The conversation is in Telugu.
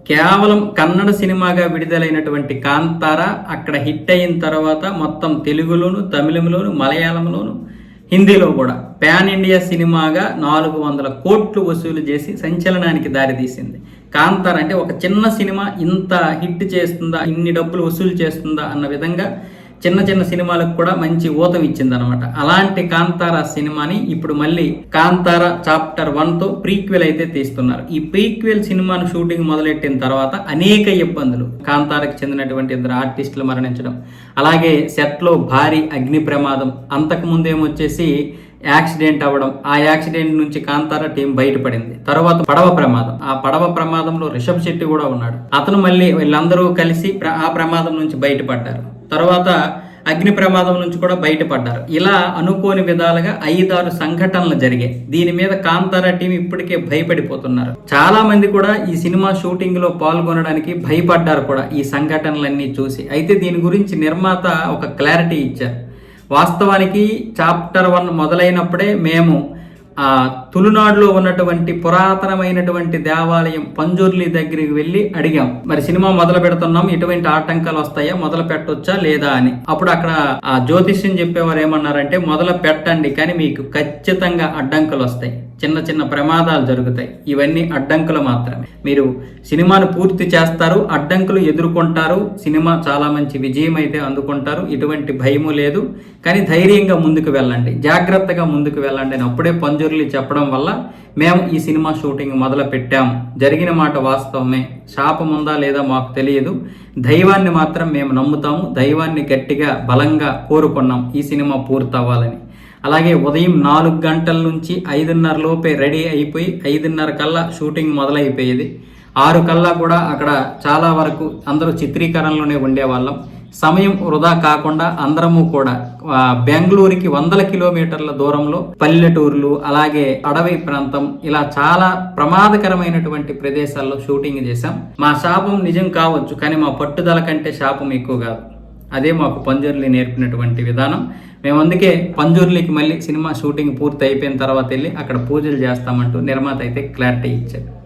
కేవలం కన్నడ సినిమాగా విడుదలైనటువంటి కాంతార అక్కడ హిట్ అయిన తర్వాత మొత్తం తెలుగులోను తమిళంలోను మలయాళంలోను హిందీలో కూడా పాన్ ఇండియా సినిమాగా నాలుగు వందల కోట్లు వసూలు చేసి సంచలనానికి దారితీసింది కాంతార అంటే ఒక చిన్న సినిమా ఇంత హిట్ చేస్తుందా ఇన్ని డబ్బులు వసూలు చేస్తుందా అన్న విధంగా చిన్న చిన్న సినిమాలకు కూడా మంచి ఊతం ఇచ్చింది అనమాట అలాంటి కాంతార సినిమాని ఇప్పుడు మళ్ళీ కాంతార చాప్టర్ వన్తో ప్రీక్వెల్ అయితే తీస్తున్నారు. ఈ ప్రీక్వెల్ సినిమాను షూటింగ్ మొదలెట్టిన తర్వాత అనేక ఇబ్బందులు. కాంతారకు చెందినటువంటి ఇద్దరు ఆర్టిస్టులు మరణించడం అలాగే సెట్లో భారీ అగ్ని ప్రమాదం అంతకు ముందేమొచ్చేసి యాక్సిడెంట్ అవ్వడం ఆ యాక్సిడెంట్ నుంచి కాంతార టీం బయటపడింది. తర్వాత పడవ ప్రమాదం. ఆ పడవ ప్రమాదంలో రిషబ్ శెట్టి కూడా ఉన్నాడు. అతను మళ్ళీ వీళ్ళందరూ కలిసి ప్ర- ఆ ప్రమాదం నుంచి బయటపడ్డారు. తర్వాత అగ్ని ప్రమాదం నుంచి కూడా బయటపడ్డారు. ఇలా అనుకోని విధాలుగా ఐదారు సంఘటనలు జరిగాయి. దీని మీద కాంతార టీం ఇప్పటికే భయపడిపోతున్నారు. చాలా మంది కూడా ఈ సినిమా షూటింగ్లో పాల్గొనడానికి భయపడ్డారు కూడా ఈ సంఘటనలన్నీ చూసి. అయితే దీని గురించి నిర్మాత ఒక క్లారిటీ ఇచ్చారు. వాస్తవానికి చాప్టర్ వన్ మొదలైనప్పుడే మేము ఆ తులునాడులో ఉన్నటువంటి పురాతనమైనటువంటి దేవాలయం పంజుర్లి దగ్గరికి వెళ్ళి అడిగాం. మరి సినిమా మొదలు పెడుతున్నాం ఎటువంటి ఆటంకాలు వస్తాయా మొదలు పెట్టొచ్చా లేదా అని. అప్పుడు అక్కడ ఆ జ్యోతిష్యం చెప్పేవారు ఏమన్నారంటే మొదలు పెట్టండి కానీ మీకు ఖచ్చితంగా అడ్డంకులు వస్తాయి. చిన్న చిన్న ప్రమాదాలు జరుగుతాయి. ఇవన్నీ అడ్డంకులు మాత్రమే. మీరు సినిమాను పూర్తి చేస్తారు అడ్డంకులు ఎదుర్కొంటారు సినిమా చాలా మంచి విజయం అయితే అందుకుంటారు ఎటువంటి భయము లేదు. కానీ ధైర్యంగా ముందుకు వెళ్ళండి జాగ్రత్తగా ముందుకు వెళ్ళండి అని అప్పుడే పంజురులు చెప్పడం వల్ల మేము ఈ సినిమా షూటింగ్ మొదలు పెట్టాం జరిగిన మాట వాస్తవమే. శాపం ఉందా లేదా మాకు తెలియదు. దైవాన్ని మాత్రం మేము నమ్ముతాము. దైవాన్ని గట్టిగా బలంగా కోరుకున్నాం. ఈ సినిమా పూర్తవ్వాలని. అలాగే ఉదయం నాలుగు గంటల నుంచి ఐదున్నర లోపే రెడీ అయిపోయి ఐదున్నర కల్లా షూటింగ్ మొదలైపోయేది. ఆరు కల్లా కూడా అక్కడ చాలా వరకు అందరూ చిత్రీకరణలోనే ఉండేవాళ్ళం. సమయం వృధా కాకుండా అందరము కూడా బెంగళూరుకి వందల కిలోమీటర్ల దూరంలో పల్లెటూర్లు అలాగే అడవి ప్రాంతం ఇలా చాలా ప్రమాదకరమైనటువంటి ప్రదేశాల్లో షూటింగ్ చేశాం. మా శాపం నిజం కావచ్చు కానీ మా పట్టుదల కంటే శాపం ఎక్కువ కాదు. అదే మాకు పంజూర్లి నేర్పినటువంటి విధానం. మేము అందుకే పంజూర్లికి మళ్ళీ సినిమా షూటింగ్ పూర్తి అయిపోయిన తర్వాత వెళ్ళి అక్కడ పూజలు చేస్తామంటూ నిర్మాత అయితే క్లారిటీ ఇచ్చారు.